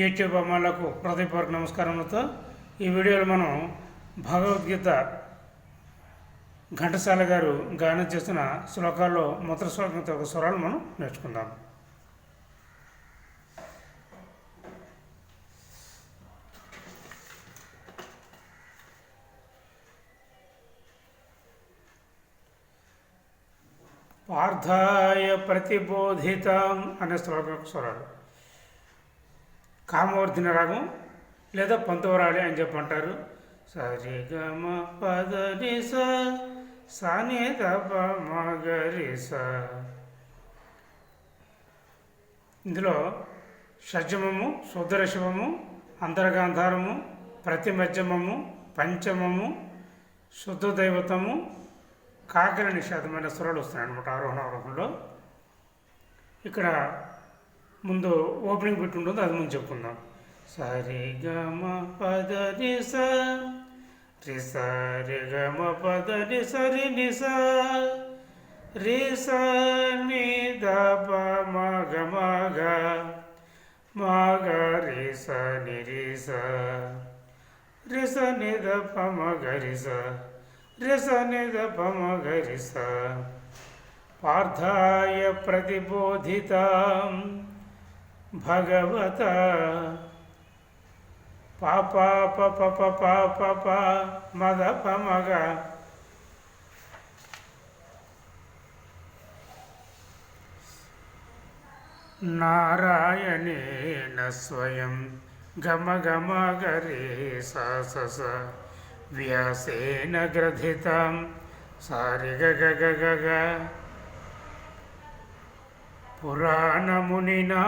YouTube అమ్మాలకు హృదయపూర్వక నమస్కారములతో ఈ వీడియోలో మనం భగవద్గీత ఘంటసాల గారు గానం చేస్తున్న శ్లోకాల్లో మొదటి శ్లోకంతో ఒక స్వరాలు మనం నేర్చుకుందాం. పార్థాయ ప్రతిబోధితం అనే శ్లోకం స్వరాలు. కామవర్ధిన రాగం లేదా పంతవరాలి అని చెప్పి అంటారు గమ పద ని స మగరి స ఇందులో షడ్జమము శుద్ధరశమము అంతర్గాంధారము ప్రతిమధ్యమము పంచమము శుద్ధ దైవతము కాకర నిషేధమైన స్వరాలు వస్తున్నాయి అనమాట ఆరోహణ ఆరోహణలో ఇక్కడ ముందు ఓపెనింగ్ పెట్టి అది ముందు చెప్పుకుందాం. సరి గమ పద ని రి స గమ పద ని సరి ని రి స ని ద ప మ గ మ గ మ గ రి స ని రి స రి స ని ద ప మ గ రి స రి స ని ద ప మ గ రి స పార్థాయ ప్రతిబోధితాం. భగవత పాప పప పప పప మద పమగ నారాయణేన స్వయం గమ గమ గరే స స స వ్యాసేన గ్రథితం సారి గ గ గ గ గ పురాణమునినా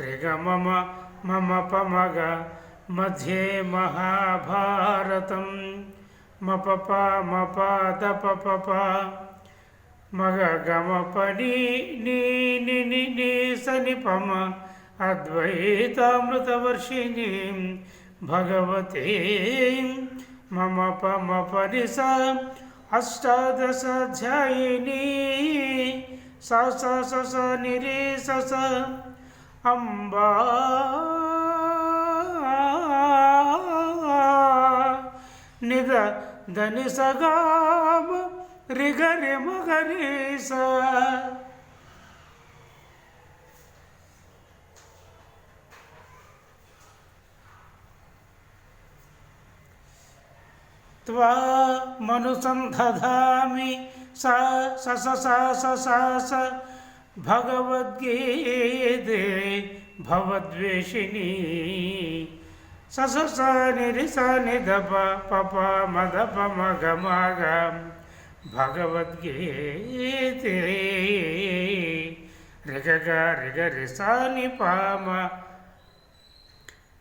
రిగమమ మమ పమగ మధ్యే మహాభారతం. మపప మప దప మగ గమ పని నీ నీ సని పమ. అద్వైతామృతవర్షిణి భగవతే. మమ పమ పరి స అష్టాదశాధ్యాయిని స స స స నిరి స స అంబా నిద దని సగామ రిగరి మగరి స त्वामनुसन्धधामि सा स स स स स स भगवद्गीते भवद्वेषिणी स स स निरि स निध प प प मद प म ग म ग भगवद्गीते ऋग ग ऋग रि स नि प म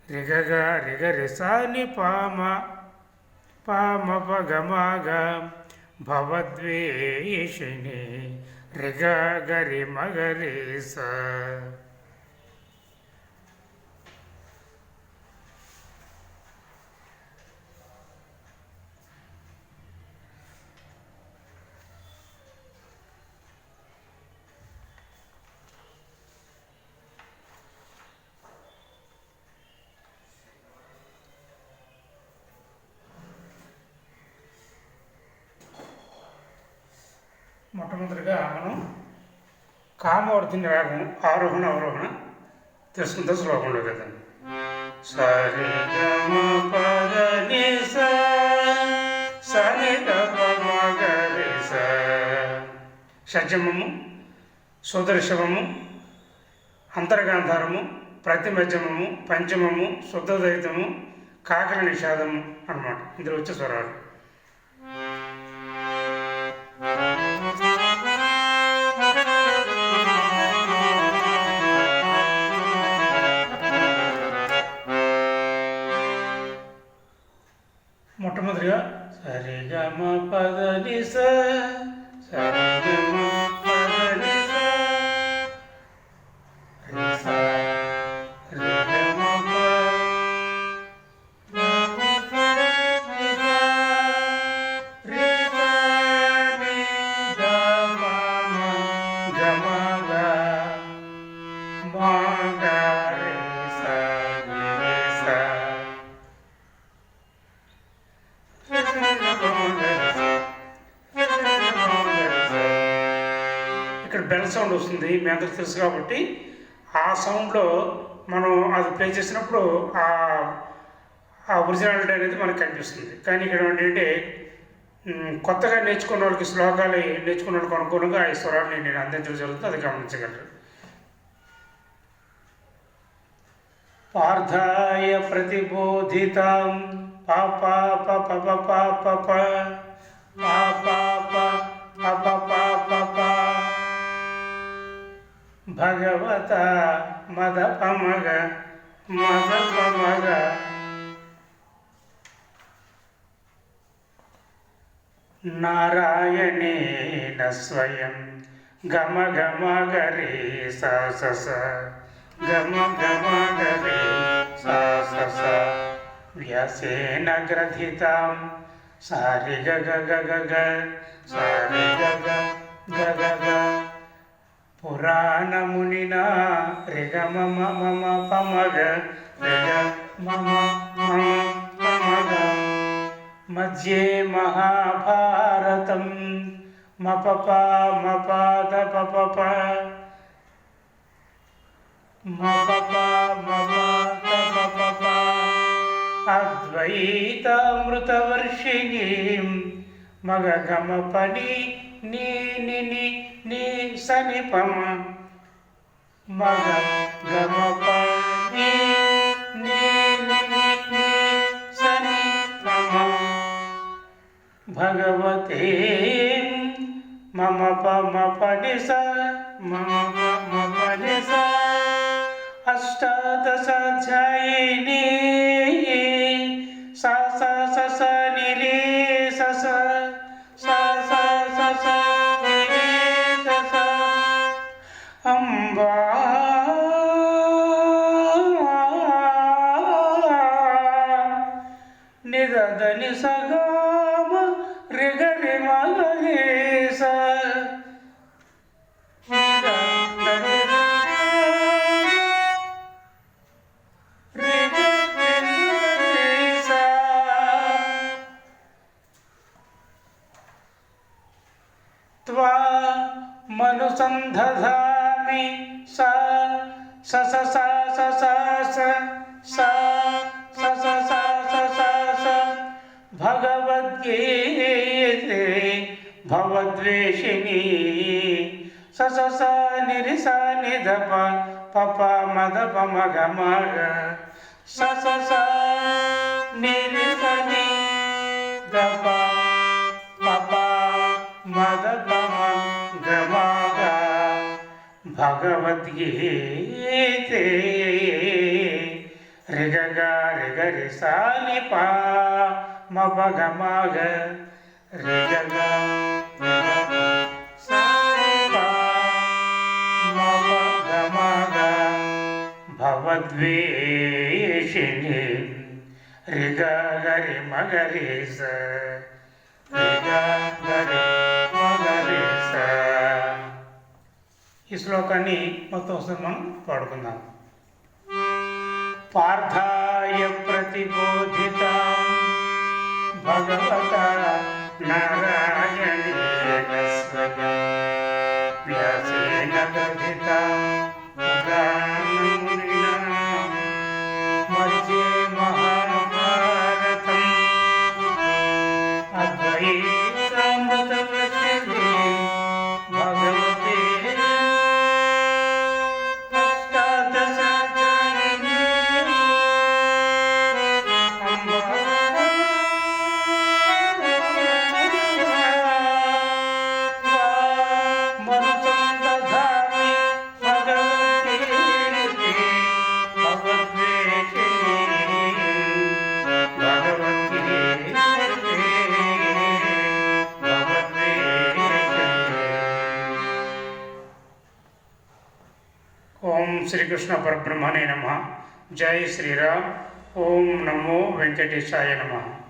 ऋग ग భవద్వేషిణి రిగ గరి మగరి స మొట్టమొదటిగా మనం కామవర్ధిని రాగం ఆరోహణ అవరోహణ తెలుసుకుంటే శ్లోకంలో కదండి సరి గమ పద ని సని షడ్జమము సుదర్శవము అంతర్గాంధారము ప్రతిమజమము పంచమము శుద్ధదైతము కాకర నిషాదము అన్నమాట. ఇందులో వచ్చే స్వరాలు. గమ పద ని స సరి గమ పద ని స సౌండ్ వస్తుంది మీ అందరికి తెలుసు కాబట్టి ఆ సౌండ్లో మనం అది ప్లే చేసినప్పుడు ఆ ఆ ఒరిజినాలిటీ అనేది మనకు కనిపిస్తుంది. కానీ ఇక్కడ ఏంటంటే కొత్తగా నేర్చుకున్న వాళ్ళకి శ్లోకాలు నేర్చుకున్న వాళ్ళకి అనుగుణంగా ఈ స్వరాన్ని నేను అందించడం జరుగుతుంది. అది గమనించగలరు. పార్థాయ ప్రతిబోధితాం. పాప పప పాప స్వయం. గమ గమ గరే స స గమ గమ గరే స స స. వ్యాసేన గ్రథితాం. సారి గ గ గ గ గ. సారి గ గ గ గ గ. పురాణమునినా రిగ మమ మమ పమగ రిగ మమ మమ పమగ మధ్యే మహాభారతం. मपप म पपा म पपा मपपा अद्वैतामृतवर्षिणीं मगगमपनि सनिपमा मगमपा भगवते మమ పమ పని స మమ పమ పని స అష్టాదశాధ్యాయిని सा सा सा सा सा सा भगवद्गीते भवद्वेषिणी स स सा निरि सा निधप पप मदप मग मग स स सा निरि स नि दप पप मदप मग मग भगवद्गीते రిగగ రిగరి సాని పా మగ మగ రిగగ సాని పా మప గమగ భవద్వేషిణి మగరి స. ఈ శ్లోకాన్ని మొత్తం వస్తుంది మనం పాడుకుందాం. పార్థాయ ప్రతిబోధిత భగవత నారాయణేన స్వయం శ్రీకృష్ణ పరబ్రహ్మణే నమ. జై శ్రీరామ్. ఓం నమో వెంకటేశాయ నమ.